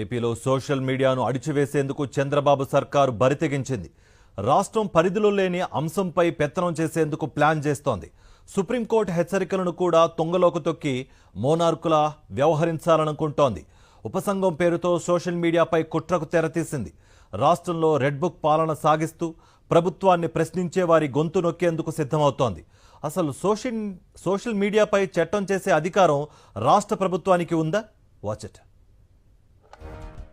ఏపీలో సోషల్ మీడియాను అడిచివేసేందుకు చంద్రబాబు సర్కారు బరితెగించింది. రాష్ట్రం పరిధిలో లేని అంశంపై పెత్తనం చేసేందుకు ప్లాన్ చేస్తోంది. సుప్రీంకోర్టు హెచ్చరికలను కూడా తొంగలోకి తొక్కి మోనార్కులా వ్యవహరించాలనుకుంటోంది. ఉపసంఘం పేరుతో సోషల్ మీడియాపై కుట్రకు తెరతీసింది రాష్ట్రంలో రెడ్ బుక్ పాలన సాగిస్తూ ప్రభుత్వాన్ని ప్రశ్నించే వారి గొంతు నొక్కేందుకు సిద్ధమవుతోంది. అసలు సోషల్ సోషల్ మీడియాపై చట్టం చేసే అధికారం రాష్ట్ర ప్రభుత్వానికి ఉందా? వాచట్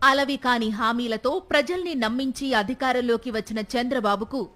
అలవి కాని హామీలతో ప్రజల్ని నమ్మించి అధికారంలోకి వచ్చిన చంద్రబాబుకు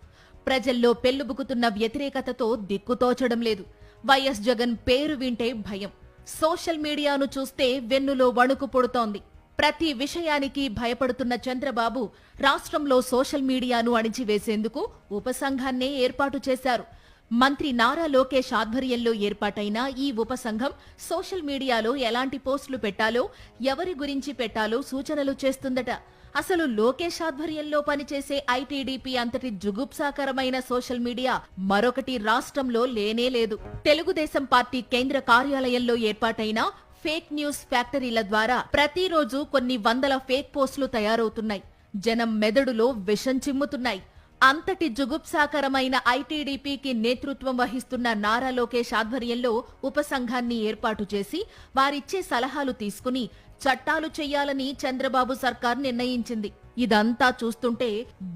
ప్రజల్లో పెళ్ళుబుకుతున్న వ్యతిరేకతతో దిక్కుతోచడం లేదు. వైఎస్ జగన్ పేరు వింటే భయం. సోషల్ మీడియాను చూస్తే వెన్నులో వణుకు పుడుతోంది. ప్రతి విషయానికి భయపడుతున్న చంద్రబాబు రాష్ట్రంలో సోషల్ మీడియాను అణిచివేసేందుకు ఉపసంఘాన్నే ఏర్పాటు చేశారు. మంత్రి నారా లోకేష్ ఆధ్వర్యంలో ఏర్పాటైన ఈ ఉపసంఘం సోషల్ మీడియాలో ఎలాంటి పోస్టులు పెట్టాలో ఎవరి గురించి పెట్టాలో సూచనలు చేస్తుందట. అసలు లోకేష్ ఆధ్వర్యంలో పనిచేసే ఐటీడీపీ అంతటి జుగుప్సాకరమైన సోషల్ మీడియా మరొకటి రాష్ట్రంలో లేనే లేదు. తెలుగుదేశం పార్టీ కేంద్ర కార్యాలయంలో ఏర్పాటైన ఫేక్ న్యూస్ ఫ్యాక్టరీల ద్వారా ప్రతిరోజు కొన్ని వందల ఫేక్ పోస్టులు తయారవుతున్నాయి. జనం మెదడులో విషం చిమ్ముతున్నాయి. అంతటి జుగుప్సాకరమైన ఐటీడీపీకి నేతృత్వం వహిస్తున్న నారా లోకేష్ ఆధ్వర్యంలో ఉపసంఘాన్ని ఏర్పాటు చేసి వారిచ్చే సలహాలు తీసుకుని చట్టాలు చేయాలని చంద్రబాబు సర్కార్ నిర్ణయించింది. ఇదంతా చూస్తుంటే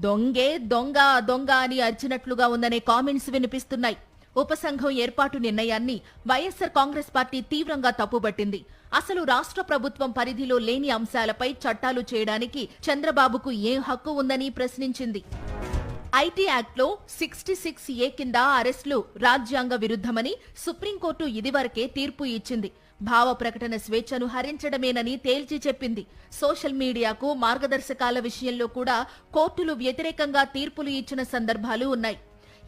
దొంగే దొంగ దొంగ అని అరిచినట్లుగా ఉందనే కామెంట్స్ వినిపిస్తున్నాయి. ఉపసంఘం ఏర్పాటు నిర్ణయాన్ని వైఎస్సార్ కాంగ్రెస్ పార్టీ తీవ్రంగా తప్పుబట్టింది. అసలు రాష్ట్ర ప్రభుత్వం పరిధిలో లేని అంశాలపై చట్టాలు చేయడానికి చంద్రబాబుకు ఏం హక్కు ఉందని ప్రశ్నించింది. ఐటీ యాక్ట్లో సిక్స్టీ సిక్స్ ఏ కింద అరెస్టులు రాజ్యాంగ విరుద్ధమని సుప్రీంకోర్టు ఇదివరకే తీర్పు ఇచ్చింది. భావ ప్రకటన స్వేచ్ఛను హరించడమేనని తేల్చి చెప్పింది. సోషల్ మీడియాకు మార్గదర్శకాల విషయంలో కూడా కోర్టులు వ్యతిరేకంగా తీర్పులు ఇచ్చిన సందర్భాలు ఉన్నాయి.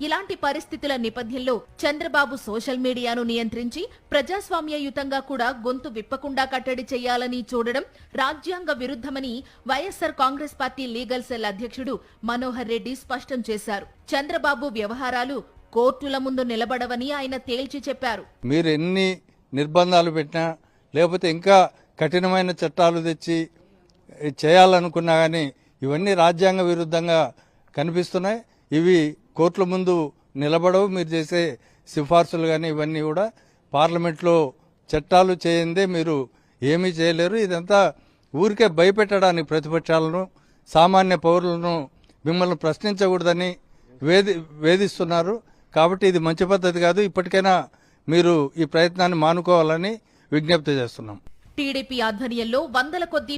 ఇలాంటి పరిస్థితుల నేపథ్యంలో చంద్రబాబు సోషల్ మీడియాను నియంత్రించి ప్రజాస్వామ్యయుతంగా కూడా గొంతు విప్పకుండా కట్టడి చేయాలని చూడడం రాజ్యాంగ విరుద్ధమని YSR Congress party legal cell అధ్యక్షుడు మనోహర్ రెడ్డి స్పష్టం చేశారు. చంద్రబాబు వ్యవహారాలు కోర్టుల ముందు నిలబడవని ఆయన తేల్చి చెప్పారు. మీరు ఎన్ని నిర్బంధాలు పెట్టినా లేకపోతే ఇంకా కఠినమైన చట్టాలు తెచ్చి చేయాలనుకున్నా కానీ ఇవన్నీ రాజ్యాంగ విరుద్ధంగా కనిపిస్తున్నాయి. ఇవి కోర్టుల ముందు నిలబడవు. మీరు చేసే సిఫార్సులు కానీ ఇవన్నీ కూడా పార్లమెంట్లో చట్టాలు చేయందే మీరు ఏమీ చేయలేరు. ఇదంతా ఊరికే భయపెట్టడానికి ప్రతిపక్షాలను సామాన్య పౌరులను మిమ్మల్ని ప్రశ్నించకూడదని వేధి వేధిస్తున్నారు. కాబట్టి ఇది మంచి పద్ధతి కాదు. ఇప్పటికైనా మీరు ఈ ప్రయత్నాన్ని మానుకోవాలని విజ్ఞప్తి చేస్తున్నాం. టీడీపీ ఆధ్వర్యంలో వందల కొద్ది